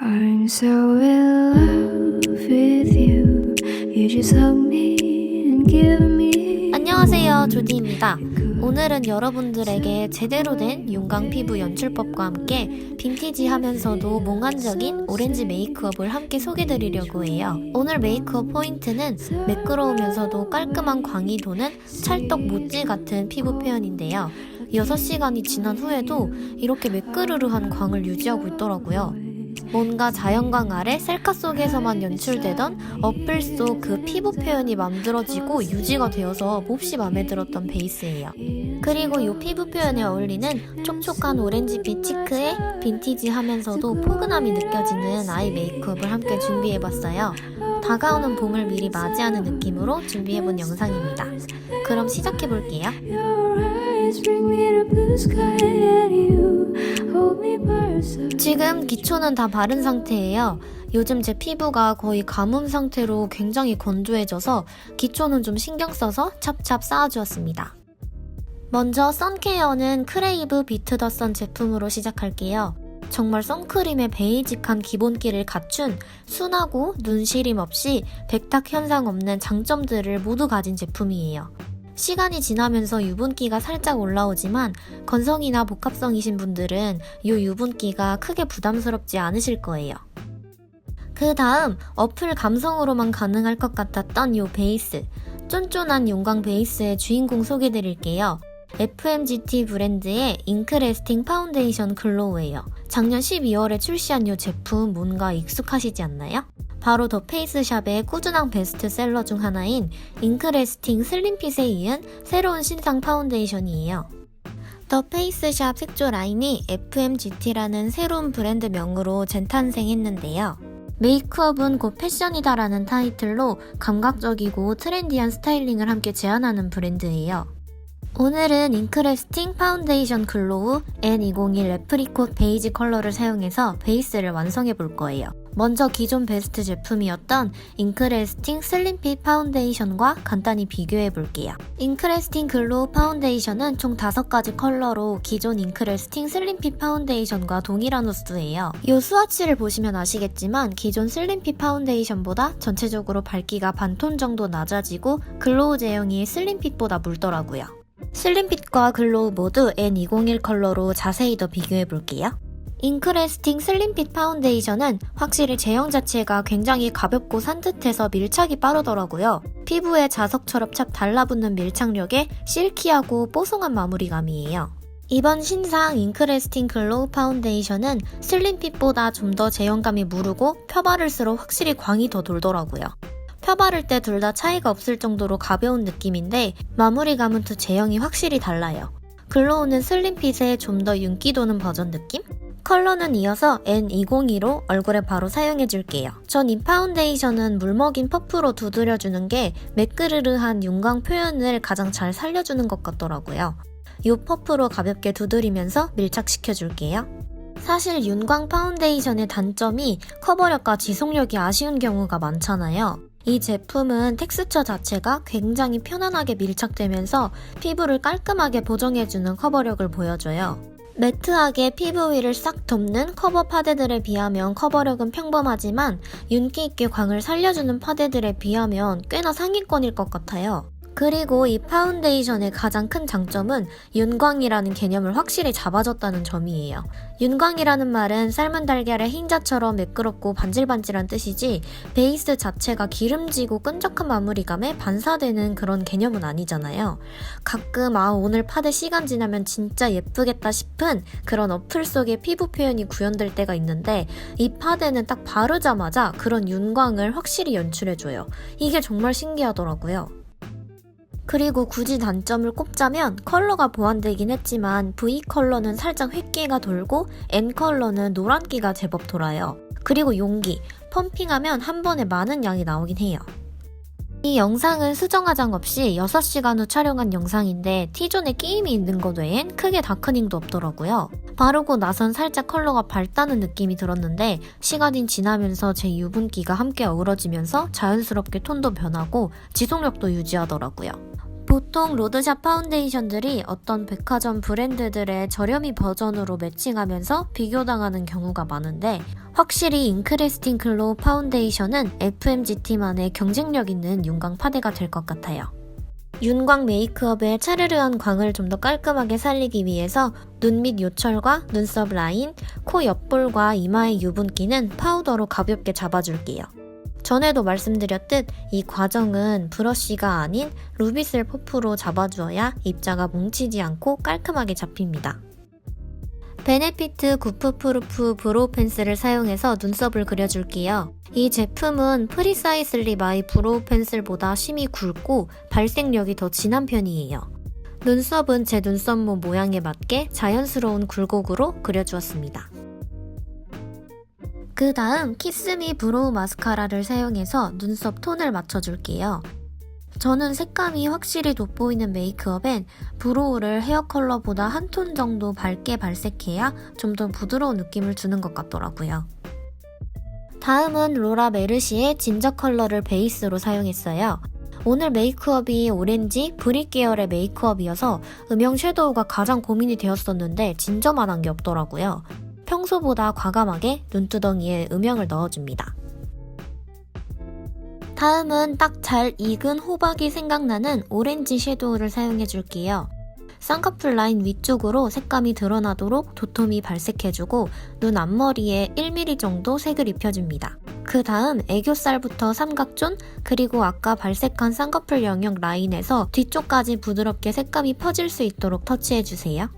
I'm so in love with you. You just hug me and give me. 안녕하세요 조디입니다 오늘은 여러분들에게 제대로 된 윤광 피부 연출법과 함께 빈티지 하면서도 몽환적인 오렌지 메이크업을 함께 소개드리려고 해요 오늘 메이크업 포인트는 매끄러우면서도 깔끔한 광이 도는 찰떡 모찌 같은 피부 표현인데요 6시간이 지난 후에도 이렇게 매끄르르한 광을 유지하고 있더라고요 뭔가 자연광 아래 셀카 속에서만 연출되던 어플 속 그 피부 표현이 만들어지고 유지가 되어서 몹시 마음에 들었던 베이스예요. 그리고 이 피부 표현에 어울리는 촉촉한 오렌지빛 치크에 빈티지하면서도 포근함이 느껴지는 아이 메이크업을 함께 준비해봤어요. 다가오는 봄을 미리 맞이하는 느낌으로 준비해본 영상입니다. 그럼 시작해볼게요. 지금 기초는 다 바른 상태예요. 요즘 제 피부가 거의 가뭄 상태로 굉장히 건조해져서 기초는 좀 신경 써서 찹찹 쌓아주었습니다. 먼저 선케어는 크레이브 비트 더 선 제품으로 시작할게요. 정말 선크림의 베이직한 기본기를 갖춘 순하고 눈시림 없이 백탁 현상 없는 장점들을 모두 가진 제품이에요. 시간이 지나면서 유분기가 살짝 올라오지만 건성이나 복합성이신 분들은 이 유분기가 크게 부담스럽지 않으실 거예요. 그 다음 어플 감성으로만 가능할 것 같았던 이 베이스. 쫀쫀한 용광 베이스의 주인공 소개드릴게요. FMGT 브랜드의 잉크레스팅 파운데이션 글로우예요. 작년 12월에 출시한 이 제품 뭔가 익숙하시지 않나요? 바로 더 페이스샵의 꾸준한 베스트셀러 중 하나인 잉크레스팅 슬림핏에 이은 새로운 신상 파운데이션이에요. 더 페이스샵 색조 라인이 FMGT라는 새로운 브랜드 명으로 재탄생했는데요. 메이크업은 곧 패션이다라는 타이틀로 감각적이고 트렌디한 스타일링을 함께 제안하는 브랜드예요. 오늘은 잉크레스팅 파운데이션 글로우 N201 레프리콧 베이지 컬러를 사용해서 베이스를 완성해 볼 거예요. 먼저 기존 베스트 제품이었던 잉크레스팅 슬림핏 파운데이션과 간단히 비교해 볼게요. 잉크레스팅 글로우 파운데이션은 총 5가지 컬러로 기존 잉크레스팅 슬림핏 파운데이션과 동일한 호수예요. 이 스와치를 보시면 아시겠지만 기존 슬림핏 파운데이션보다 전체적으로 밝기가 반톤 정도 낮아지고 글로우 제형이 슬림핏보다 묽더라고요. 슬림핏과 글로우 모두 N201 컬러로 자세히 더 비교해 볼게요. 잉크레스팅 슬림핏 파운데이션은 확실히 제형 자체가 굉장히 가볍고 산뜻해서 밀착이 빠르더라고요. 피부에 자석처럼 찹 달라붙는 밀착력에 실키하고 뽀송한 마무리감이에요. 이번 신상 잉크레스팅 글로우 파운데이션은 슬림핏보다 좀 더 제형감이 무르고 펴바를수록 확실히 광이 더 돌더라고요. 펴바를 때 둘 다 차이가 없을 정도로 가벼운 느낌인데 마무리감은 두 제형이 확실히 달라요. 글로우는 슬림핏에 좀 더 윤기 도는 버전 느낌? 컬러는 이어서 N202로 얼굴에 바로 사용해줄게요. 전 이 파운데이션은 물먹인 퍼프로 두드려주는 게 매끄르르한 윤광 표현을 가장 잘 살려주는 것 같더라고요. 이 퍼프로 가볍게 두드리면서 밀착시켜줄게요. 사실 윤광 파운데이션의 단점이 커버력과 지속력이 아쉬운 경우가 많잖아요. 이 제품은 텍스처 자체가 굉장히 편안하게 밀착되면서 피부를 깔끔하게 보정해주는 커버력을 보여줘요. 매트하게 피부 위를 싹 덮는 커버 파데들에 비하면 커버력은 평범하지만 윤기 있게 광을 살려주는 파데들에 비하면 꽤나 상위권일 것 같아요. 그리고 이 파운데이션의 가장 큰 장점은 윤광이라는 개념을 확실히 잡아줬다는 점이에요. 윤광이라는 말은 삶은 달걀의 흰자처럼 매끄럽고 반질반질한 뜻이지 베이스 자체가 기름지고 끈적한 마무리감에 반사되는 그런 개념은 아니잖아요. 가끔 아 오늘 파데 시간 지나면 진짜 예쁘겠다 싶은 그런 어플 속의 피부 표현이 구현될 때가 있는데 이 파데는 딱 바르자마자 그런 윤광을 확실히 연출해줘요. 이게 정말 신기하더라고요. 그리고 굳이 단점을 꼽자면 컬러가 보완되긴 했지만 V 컬러는 살짝 획기가 돌고 N 컬러는 노란기가 제법 돌아요. 그리고 용기, 펌핑하면 한 번에 많은 양이 나오긴 해요. 이 영상은 수정 화장 없이 6시간 후 촬영한 영상인데 T존에 끼임이 있는 것 외엔 크게 다크닝도 없더라고요. 바르고 나선 살짝 컬러가 밝다는 느낌이 들었는데 시간이 지나면서 제 유분기가 함께 어우러지면서 자연스럽게 톤도 변하고 지속력도 유지하더라고요. 보통 로드샵 파운데이션들이 어떤 백화점 브랜드들의 저렴이 버전으로 매칭하면서 비교당하는 경우가 많은데 확실히 잉크레스팅 클로우 파운데이션은 FMGT만의 경쟁력 있는 윤광 파데가 될 것 같아요. 윤광 메이크업의 차르르한 광을 좀 더 깔끔하게 살리기 위해서 눈 밑 요철과 눈썹 라인, 코 옆볼과 이마의 유분기는 파우더로 가볍게 잡아줄게요. 전에도 말씀드렸듯 이 과정은 브러쉬가 아닌 루비슬 퍼프로 잡아주어야 입자가 뭉치지 않고 깔끔하게 잡힙니다. 베네피트 구프프루프 브로우 펜슬을 사용해서 눈썹을 그려줄게요. 이 제품은 프리사이슬리 마이 브로우 펜슬보다 심이 굵고 발색력이 더 진한 편이에요. 눈썹은 제 눈썹모 모양에 맞게 자연스러운 굴곡으로 그려주었습니다. 그 다음 키스미 브로우 마스카라를 사용해서 눈썹 톤을 맞춰줄게요. 저는 색감이 확실히 돋보이는 메이크업엔 브로우를 헤어 컬러보다 한 톤 정도 밝게 발색해야 좀 더 부드러운 느낌을 주는 것 같더라고요. 다음은 로라 메르시의 진저 컬러를 베이스로 사용했어요. 오늘 메이크업이 오렌지, 브릭 계열의 메이크업이어서 음영 섀도우가 가장 고민이 되었었는데 진저만 한 게 없더라고요. 평소보다 과감하게 눈두덩이에 음영을 넣어줍니다. 다음은 딱 잘 익은 호박이 생각나는 오렌지 섀도우를 사용해 줄게요. 쌍꺼풀 라인 위쪽으로 색감이 드러나도록 도톰히 발색해주고 눈 앞머리에 1mm 정도 색을 입혀줍니다. 그 다음 애교살부터 삼각존 그리고 아까 발색한 쌍꺼풀 영역 라인에서 뒤쪽까지 부드럽게 색감이 퍼질 수 있도록 터치해주세요.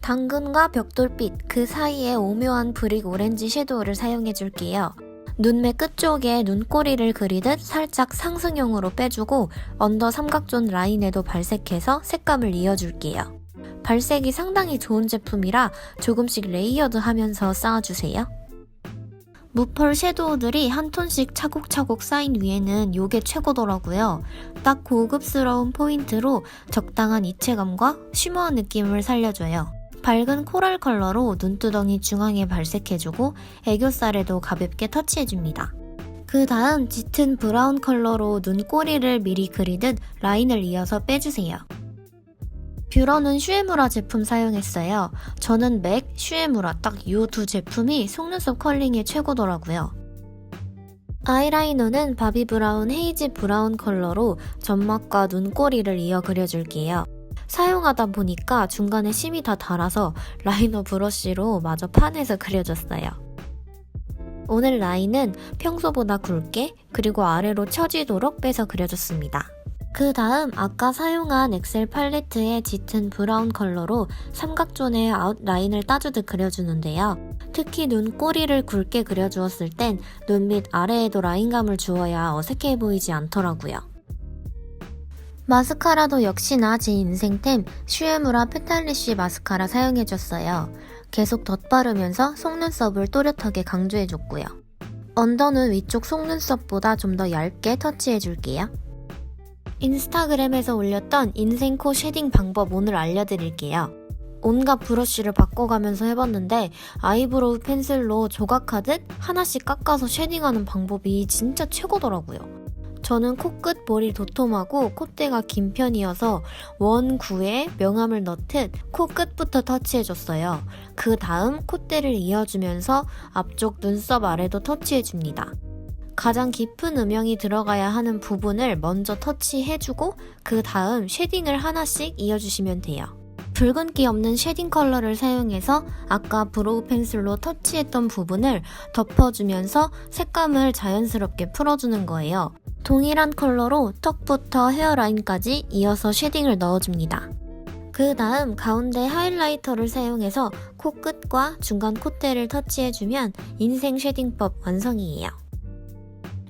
당근과 벽돌빛 그 사이에 오묘한 브릭 오렌지 섀도우를 사용해줄게요. 눈매 끝쪽에 눈꼬리를 그리듯 살짝 상승형으로 빼주고 언더 삼각존 라인에도 발색해서 색감을 이어줄게요. 발색이 상당히 좋은 제품이라 조금씩 레이어드 하면서 쌓아주세요. 무펄 섀도우들이 한 톤씩 차곡차곡 쌓인 위에는 요게 최고더라고요. 딱 고급스러운 포인트로 적당한 입체감과 쉬머한 느낌을 살려줘요. 밝은 코랄 컬러로 눈두덩이 중앙에 발색해주고 애교살에도 가볍게 터치해줍니다. 그 다음 짙은 브라운 컬러로 눈꼬리를 미리 그리듯 라인을 이어서 빼주세요. 뷰러는 슈에무라 제품 사용했어요. 저는 맥, 슈에무라 딱 이 두 제품이 속눈썹 컬링에 최고더라고요. 아이라이너는 바비 브라운 헤이즈 브라운 컬러로 점막과 눈꼬리를 이어 그려줄게요. 사용하다 보니까 중간에 심이 다 닳아서 라이너 브러쉬로 마저 판에서 그려줬어요. 오늘 라인은 평소보다 굵게 그리고 아래로 처지도록 빼서 그려줬습니다. 그 다음 아까 사용한 엑셀 팔레트의 짙은 브라운 컬러로 삼각존의 아웃라인을 따주듯 그려주는데요. 특히 눈꼬리를 굵게 그려주었을 땐 눈 밑 아래에도 라인감을 주어야 어색해 보이지 않더라고요. 마스카라도 역시나 제 인생템 슈에무라 페탈리쉬 마스카라 사용해줬어요. 계속 덧바르면서 속눈썹을 또렷하게 강조해줬고요. 언더는 위쪽 속눈썹보다 좀 더 얇게 터치해줄게요. 인스타그램에서 올렸던 인생 코 쉐딩 방법 오늘 알려드릴게요. 온갖 브러쉬를 바꿔가면서 해봤는데 아이브로우 펜슬로 조각하듯 하나씩 깎아서 쉐딩하는 방법이 진짜 최고더라고요. 저는 코끝 머리 도톰하고 콧대가 긴 편이어서 원 구에 명암을 넣듯 코끝부터 터치해줬어요. 그 다음 콧대를 이어주면서 앞쪽 눈썹 아래도 터치해줍니다. 가장 깊은 음영이 들어가야 하는 부분을 먼저 터치해주고 그 다음 쉐딩을 하나씩 이어주시면 돼요. 붉은기 없는 쉐딩 컬러를 사용해서 아까 브로우 펜슬로 터치했던 부분을 덮어주면서 색감을 자연스럽게 풀어주는 거예요. 동일한 컬러로 턱부터 헤어라인까지 이어서 쉐딩을 넣어줍니다. 그 다음 가운데 하이라이터를 사용해서 코끝과 중간 콧대를 터치해주면 인생 쉐딩법 완성이에요.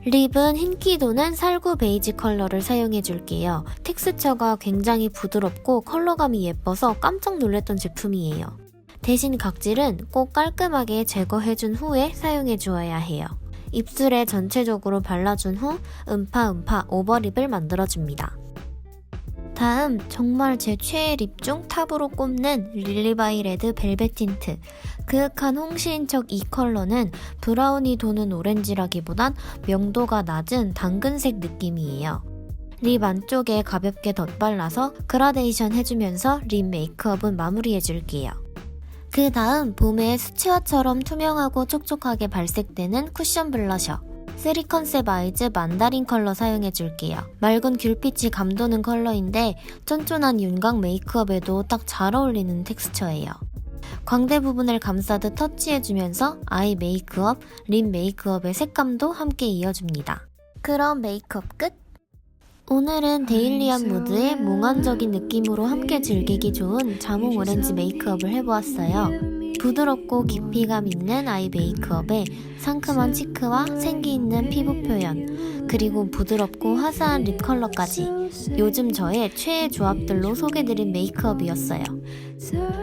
립은 흰기 도는 살구 베이지 컬러를 사용해줄게요. 텍스처가 굉장히 부드럽고 컬러감이 예뻐서 깜짝 놀랐던 제품이에요. 대신 각질은 꼭 깔끔하게 제거해준 후에 사용해주어야 해요. 입술에 전체적으로 발라준 후 음파음파 오버립을 만들어줍니다. 다음 정말 제 최애 립 중 탑으로 꼽는 릴리바이 레드 벨벳 틴트 그윽한 홍시인 척 이 컬러는 브라운이 도는 오렌지라기보단 명도가 낮은 당근색 느낌이에요. 립 안쪽에 가볍게 덧발라서 그라데이션 해주면서 립 메이크업은 마무리해줄게요. 그 다음 봄에 수채화처럼 투명하고 촉촉하게 발색되는 쿠션 블러셔. 3컨셉 아이즈 만다린 컬러 사용해줄게요. 맑은 귤빛이 감도는 컬러인데 쫀쫀한 윤곽 메이크업에도 딱 잘 어울리는 텍스처예요. 광대 부분을 감싸듯 터치해주면서 아이 메이크업, 립 메이크업의 색감도 함께 이어줍니다. 그럼 메이크업 끝! 오늘은 데일리한 무드의 몽환적인 느낌으로 함께 즐기기 좋은 자몽 오렌지 메이크업을 해보았어요. 부드럽고 깊이감 있는 아이 메이크업에 상큼한 치크와 생기 있는 피부 표현, 그리고 부드럽고 화사한 립 컬러까지 요즘 저의 최애 조합들로 소개드린 메이크업이었어요.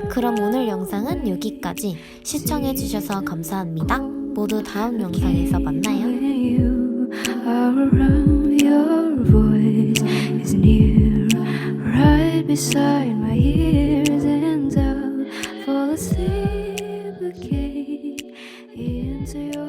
그럼 오늘 영상은 여기까지 시청해주셔서 감사합니다. 모두 다음 영상에서 만나요. to you